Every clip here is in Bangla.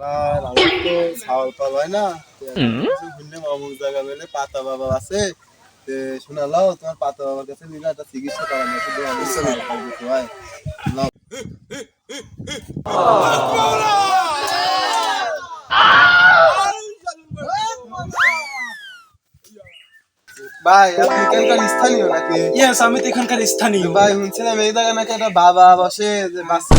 আর আমার তো ছাওয়াল পাল হয় না? তো এখন কিছু শুনলাম অমুক জায়গা বেলে পাতা বাবা আছে। শোনালাও তোমার পাতা বাবার কাছে নিলে একটা চিকিৎসা করানো শুধু আমি ছাওয়াল হয়। ভাই আপনি কেনকার স্থানীয় নাকি? ইয়েস আমি তো এখানকার স্থানীয়। ভাই শুনছিলাম এই জায়গা নাকি একটা বাবা বসে যে বাচ্চা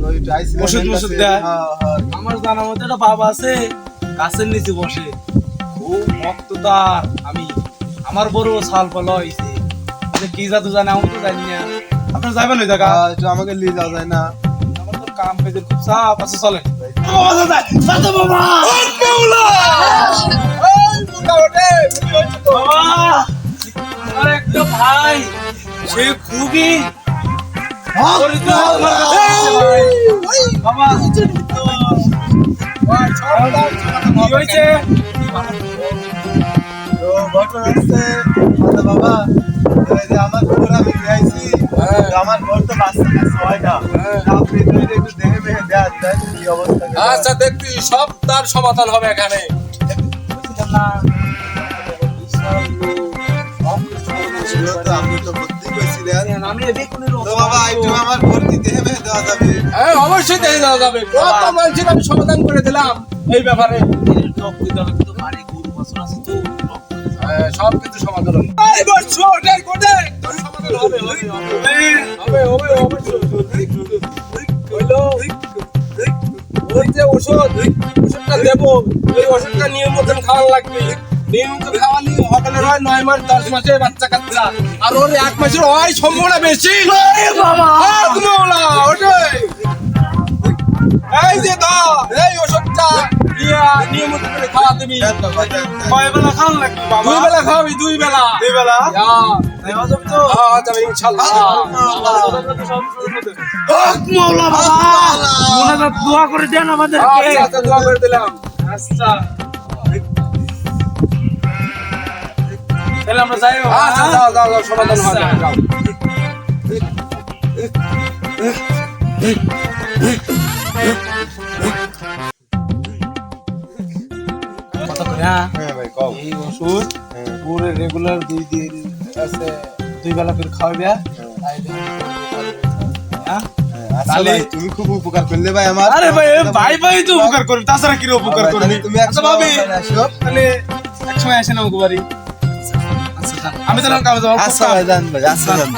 ওষুধ কাছে- ওষুধ দেয়? হ্যাঁ, হ্যাঁ। আমার জানার মধ্যে একটা বাবা আছে গাছের নিচে বসে। খুব ভক্ত তার আমি আমার বড় সাল ফল হয়েছে কি জাদু জানে আমি তো জানি না। আপনার যাবেন ওই জায়গা? হ্যাঁ, একটু আমাকে নিয়ে যাওয়া যায় না। আমার তো কাম পেজের খুব চাপ আছে চলে একটা ভাই সে খুবই বাবা কি হয়েছে তো ঘটনা হচ্ছে দাদা বাবা এই যে আমার আমি আমার ঘর তো বাচ্চা কাছে হয় না আপনি একটু দেখে দেন কি অবস্থা আচ্ছা দেখবি সব তার সমাধান হবে এখানে। ছিল আপনি তো অবশ্যই দেখে দেওয়া যাবে। কত মানুষের আমি সমাধান করে দিলাম এই ব্যাপারে। হ্যাঁ, সব কিছু সমাধান হবে। সমাধান হবে। ওই যে ওষুধ ওষুধটা দেবো। ওই ওষুধটা নিয়ম মতন খাওয়া লাগবে। নিয়ম মতন খাওয়ালি সকালে হয় নয় মাস দশ মাসে বাচ্চা কাচ্চা। আর ওর এক মাসের হয় সম্ভাবনা বেশি। ওটাই। এই যে দাও এই ওষুধটা দিয়া করে খাওয়া দিবি কয় বেলা খাওয়ান লাগবে দুই বেলা খাওয়াবি দুই বেলা দুই বেলা নেওয়া যাবে তো যাবে ইনশাল্লাহ। মৌলা। বাবা! মোনাজাত দোয়া করে দেন আমাদেরকে। আচ্ছা, আচ্ছা, দোয়া করে দিলাম। আচ্ছা। তাহলে আমরা যাই আচ্ছা যাও যাও যাও সমাধান হবে আচ্ছা। যাও কত করে হ্যাঁ? হ্যাঁ ভাই কও এই ওষুধ হ্যাঁ। পুরো রেগুলার দুই দিন আছে দুই বেলা করে খাওয়াবে হ্যাঁ আচ্ছা তুমি খুব উপকার করলে ভাই আমার আরে ভাই ভাই ভাই তো উপকার করবে তাছাড়া কি উপকার করবে তুমি আচ্ছা সময় ভাবি। তাহলে এক সময় আসেন আমাকে বাড়ি। আমি তাহলে কামে যাব আচ্ছা ভাই যান ভাই আচ্ছা যান